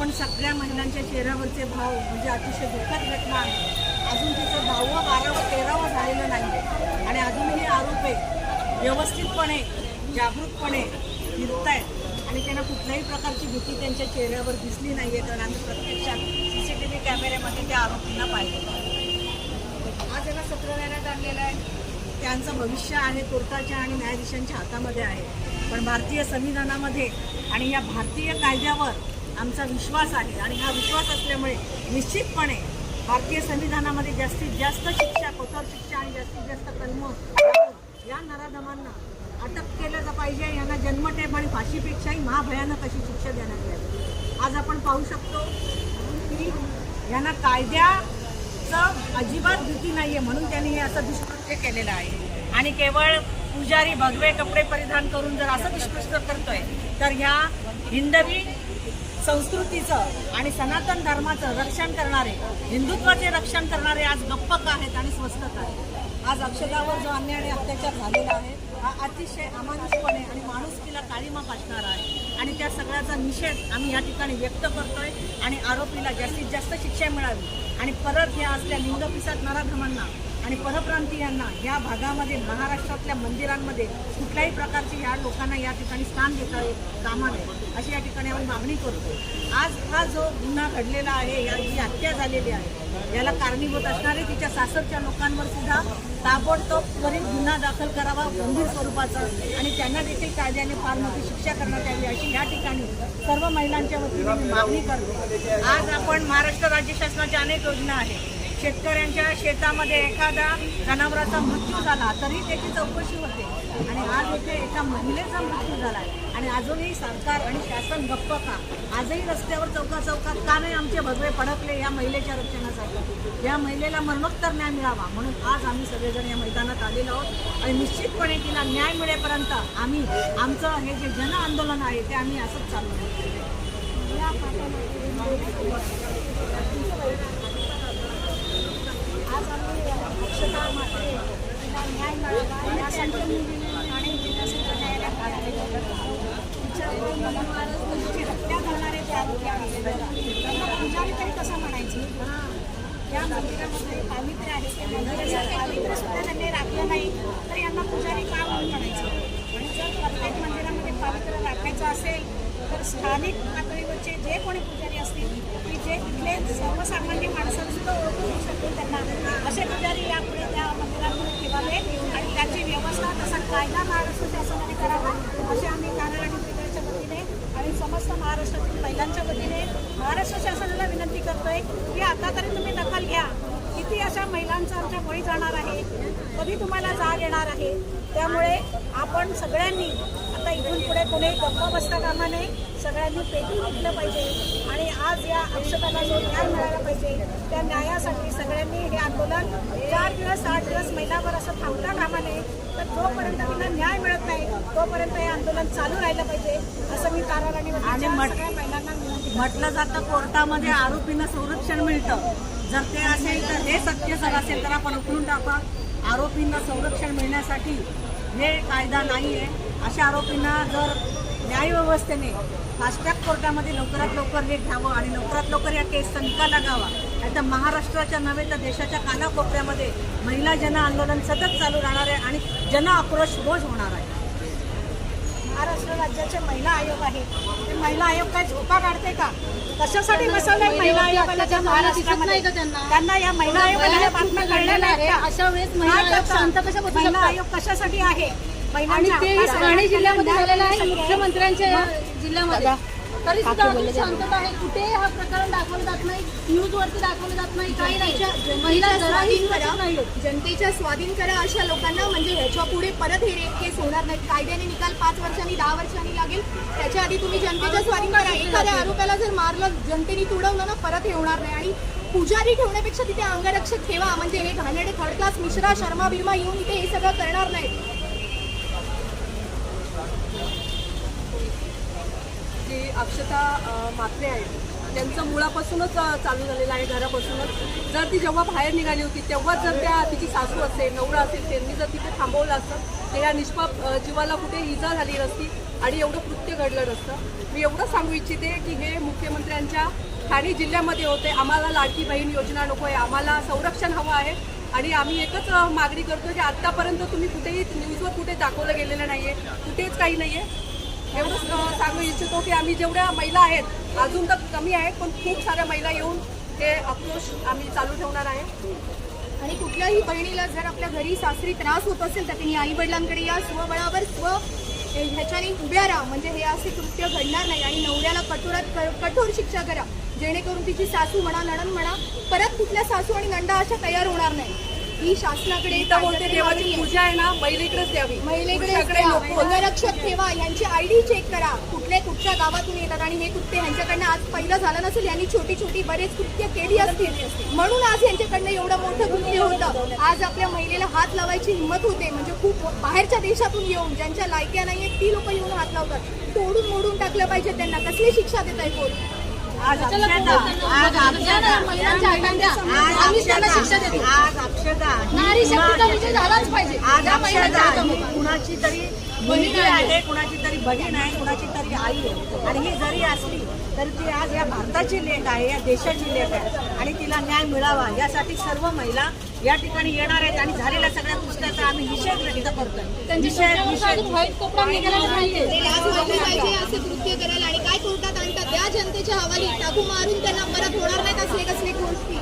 पण सगळ्या महिलांच्या चेहऱ्यावरचे भाव म्हणजे अतिशय दुःखद घटना आहे. अजून तिचं दहावं बारावं तेरावं झालेलं नाही आणि अजूनही आरोपे व्यवस्थितपणे जागरूकपणे फिरत आहेत आणि त्यांना कुठल्याही प्रकारची भीती त्यांच्या चेहऱ्यावर दिसली नाही आहे कारण आम्ही प्रत्यक्षात सी सी टी व्ही कॅमेऱ्यामध्ये त्या आरोपींना पाहिजे आज यांना सत्र देण्यात आणलेलं आहे त्यांचं भविष्य आहे कोर्टाच्या आणि न्यायाधीशांच्या हातामध्ये आहे. पण भारतीय संविधानामध्ये आणि या भारतीय कायद्यावर आमचा विश्वास आहे आणि हा विश्वास असल्यामुळे निश्चितपणे भारतीय संविधानामध्ये जास्तीत जास्त शिक्षा कठोर शिक्षा आणि जास्तीत जास्त कलम या नराधमांना अटक केलं पाहिजे. यांना जन्मठेप आणि फाशीपेक्षाही महाभयानक अशी शिक्षा देण्यात यावी. आज आपण पाहू शकतो की यांना कायद्याचं अजिबात भीती नाही आहे म्हणून त्यांनी हे असं दुष्कृत्य केलेलं आहे. आणि केवळ पुजारी भगवे कपडे परिधान करून जर असं दुष्कृत्य करतोय तर ह्या हिंदवी संस्कृतीचं आणि सनातन धर्माचं रक्षण करणारे हिंदुत्वाचे रक्षण करणारे आज गप्पक आहेत आणि स्वस्त आहेत. आज अक्षतावर जो अन्याय आणि अत्याचार झालेला आहे हा अतिशय अमानुषपणे आणि माणुसकीला काळीमा पाठणारा आहे. आणि त्या सगळ्याचा निषेध आम्ही या ठिकाणी व्यक्त करतोय आणि आरोपीला जास्तीत जास्त शिक्षा मिळावी. आणि परत या असल्या लिंगपिसात नराधमांना आणि परप्रांतीयांना या भागामध्ये महाराष्ट्रातल्या मंदिरांमध्ये कुठल्याही प्रकारची या लोकांना या ठिकाणी स्थान देता येईल कामा नये अशी या ठिकाणी आपण मागणी करतो आज हा जो गुन्हा घडलेला आहे या जी हत्या झालेली आहे याला कारणीभूत असणारे तिच्या सासरच्या लोकांवर सुद्धा ताबडतोब त्वरित गुन्हा दाखल करावा गंभीर स्वरूपाचा. आणि त्यांना देखील कायद्याने फार मोठी शिक्षा करण्यात यावी अशी या ठिकाणी सर्व महिलांच्या वतीने मागणी करतो आज आपण महाराष्ट्र राज्य शासनाच्या अनेक योजना आहेत. शेतकऱ्यांच्या शेतामध्ये एखादा जनावराचा मृत्यू झाला तरी त्याची चौकशी होते. आणि आज इथे एका महिलेचा मृत्यू झाला आणि अजूनही सरकार आणि शासन गप्प का आजही रस्त्यावर चौका चौकात का नाही आमचे भगवे पडकले या महिलेच्या रक्षणासाठी? या महिलेला मरणोत्तर न्याय मिळावा. म्हणून आज आम्ही सगळेजण या मैदानात आलेलो आहोत. आणि निश्चितपणे तिला न्याय मिळेपर्यंत आम्ही आमचं हे जे जन आंदोलन आहे ते आम्ही असंच चालू आज आम्ही अक्षता मात्रे तिला न्याय मिळावा यासाठी मी ठाणे जिल्हा सत्र न्यायालयात आलेलो होतो. तिच्यावर हत्या करणारे जे त्यांना पुजारी तरी कसं म्हणायचे या मंदिरामध्ये पावित्र्य आहे त्या मंदिराचं पावित्र्य सुद्धा त्यांनी राखलं नाही तर यांना पुजारी का म्हणून म्हणायचं आणि जर प्रत्येक मंदिरामध्ये पावित्र्य राखायचं असेल तर स्थानिक पातळीवरचे जे कोणी पुजारी असतील की जे इथले सर्वसामान्य माणसांसुद्धा ओळखू शकतील त्यांना. असे पुजारी यापुढे त्या मंदिरामध्ये ठेवावे आणि त्याची व्यवस्था तसा कायदा महाराष्ट्र शासनाने करावा असे आम्ही कानड आणि पितळच्या वतीने आणि समस्त महाराष्ट्रातील महिलांच्या वतीने महाराष्ट्र शासनाला विनंती करतोय की आता तरी तुम्ही दखल घ्या. किती अशा महिलांचा आमच्या बळी जाणार आहे कधी तुम्हाला जाग येणार आहे. त्यामुळे आपण सगळ्यांनी आता इथून पुढे कोणी गप्प बसता कामा नये. सगळ्यांनी पेटून उठलं पाहिजे. आणि आज या अक्षताला जो न्याय मिळाला पाहिजे त्या न्यायासाठी सगळ्यांनी हे आंदोलन चार दिवस आठ दिवस महिनाभर असं थांबता कामा नये. तर जोपर्यंत तिला न्याय मिळत नाही तोपर्यंत हे आंदोलन चालू राहिलं पाहिजे असं मी कारार आणि महिलांना म्हटलं जातं कोर्टामध्ये आरोपींना संरक्षण मिळतं. जर ते असेल तर हे सत्य जर असेल तर आपण उकळून टाका. आरोपींना संरक्षण मिळण्यासाठी हे कायदा नाही आहे अशा आरोपींना जर न्यायव्यवस्थेने फास्ट्रॅक कोर्टामध्ये लवकरात लवकर हे घ्यावं आणि लवकरात लवकर या केसचा निकाल लागावा नाही तर महाराष्ट्राच्या नव्हे तर देशाच्या कानाकोपऱ्यामध्ये महिला जन आंदोलन सतत चालू राहणार आहे आणि जन आक्रोश रोज होणार आहे. महाराष्ट्र राज्याचे महिला आयोग आहे. ते महिला आयोग काय झोपा काढते का? कशासाठी बसवलंय महिला आयोगाला महाराष्ट्रामध्ये? त्यांना? या महिला आयोगाला बातम्या कळल्या नाहीत का? अशा वेळेस महिला? आयोग कशासाठी आहे? आणि तेही ठाणे जिल्ह्यामध्ये झालेलं आहे मुख्यमंत्र्यांच्या जिल्ह्यामध्ये. तरी सुद्धा अजून शांतता आहे. कुठे हा प्रकरण दाखवलं जात नाही न्यूज वरती दाखवलं जात नाही. काही नाही. महिला जराही नाही जनतेच्या स्वाधीन करा अशा लोकांना म्हणजे ह्याच्या पुढे परत हे रेप केस होणार नाहीत. कायद्याने निकाल पाच वर्षांनी दहा वर्षांनी लागेल. त्याच्या आधी तुम्ही जनतेच्या स्वाधीन करा. एखाद्या आरोपाला जर मारलं जनतेने तुडवलं ना परत हे होणार नाही. आणि पुजारी ठेवण्यापेक्षा तिथे अंगरक्षक ठेवा. म्हणजे हे घाणेडे थर्ड क्लास मिश्रा शर्मा बिर्मा येऊन इथे हे सगळं करणार नाहीत. जी अक्षता मात्रे आहेत त्यांचं मुळापासूनच चालू झालेलं आहे घरापासूनच. जर ती जेव्हा बाहेर निघाली होती तेव्हाच जर त्या तिची सासू असेल नवरा असेल त्यांनी जर तिथे थांबवलं असतं तर या निष्पाप जीवाला कुठे इजा झाली नसती आणि एवढं कृत्य घडलं नसतं. मी एवढं सांगू इच्छिते की हे मुख्यमंत्र्यांच्या ठाणे जिल्ह्यामध्ये होते. आम्हाला लाडकी बहीण योजना नको आहे. आम्हाला संरक्षण हवं आहे. आणि आम्ही एकच मागणी करतो की आत्तापर्यंत तुम्ही कुठेही न्यूजवर कुठे दाखवलं गेलेलं नाही आहे कुठेच काही नाही आहे एवढंच सांगू इच्छितो की आम्ही जेवढ्या महिला आहेत अजून तर कमी आहेत पण खूप साऱ्या महिला येऊन हे आक्रोश आम्ही चालू ठेवणार आहे. आणि कुठल्याही बहिणीला जर आपल्या घरी सासरी त्रास होत असेल तर त्यांनी आई वडिलांकडे या स्वबळावर स्व ह्याच्याने उभ्या राहा. म्हणजे हे असे कृत्य घडणार नाही. आणि नवऱ्याला कठोरात क- कठोर शिक्षा करा. जेणेकरून तिची सासू म्हणा नणन म्हणा परत कुठल्या सासू आणि नंडा अशा तयार होणार नाही ही शासनाकडे बोलते देवाची. पूजा आहे ना महिलेकडेच द्यावी. महिलेकडे अंगरक्षक ठेवा यांची आयडी चेक करा. कुठले कुठच्या गावातून येतात आणि हे कृत्य यांच्याकडनं आज पहिलं झालं नसेल यांनी छोटी छोटी बरेच कृत्य केली असतील. म्हणून आज यांच्याकडनं एवढं मोठं कृत्य होतं. आज आपल्या महिलेला हात लावायची हिंमत होते. म्हणजे खूप बाहेरच्या देशातून येऊन ज्यांच्या लायक्या नाहीये ती लोक येऊन हात लावतात. तोडून मोडून टाकलं पाहिजे त्यांना. कसली शिक्षा देत आहे कोण? आज अक्षता आज अक्षता महिलांच्या हक्कांच्या आज आम्ही त्यांना अक्षता शिक्षा देतो. आज अक्षता नारी शक्तीचा विजय झालाच पाहिजे. आज या महिलांच्या अक्षता हातामध्ये. ही कुणाची तरी मुलगी आहे कुणाची तरी बहीण आहे कुणाची तरी आई आहे. आणि ही जरी असली तरी ती आज या भारताची लेख आहे या देशाची लेख आहे आणि तिला न्याय मिळावा यासाठी सर्व महिला या ठिकाणी येणार आहेत आणि झालेल्या सगळ्या गोष्टीचा आम्ही निषेध व्यक्त करतोय. असे कृत्य करायला आणि काय कोर्टात आणतात? त्या जनतेच्या हवाली टाकू मारून त्यांना परत होणार नाहीत असले कसले गोष्टी.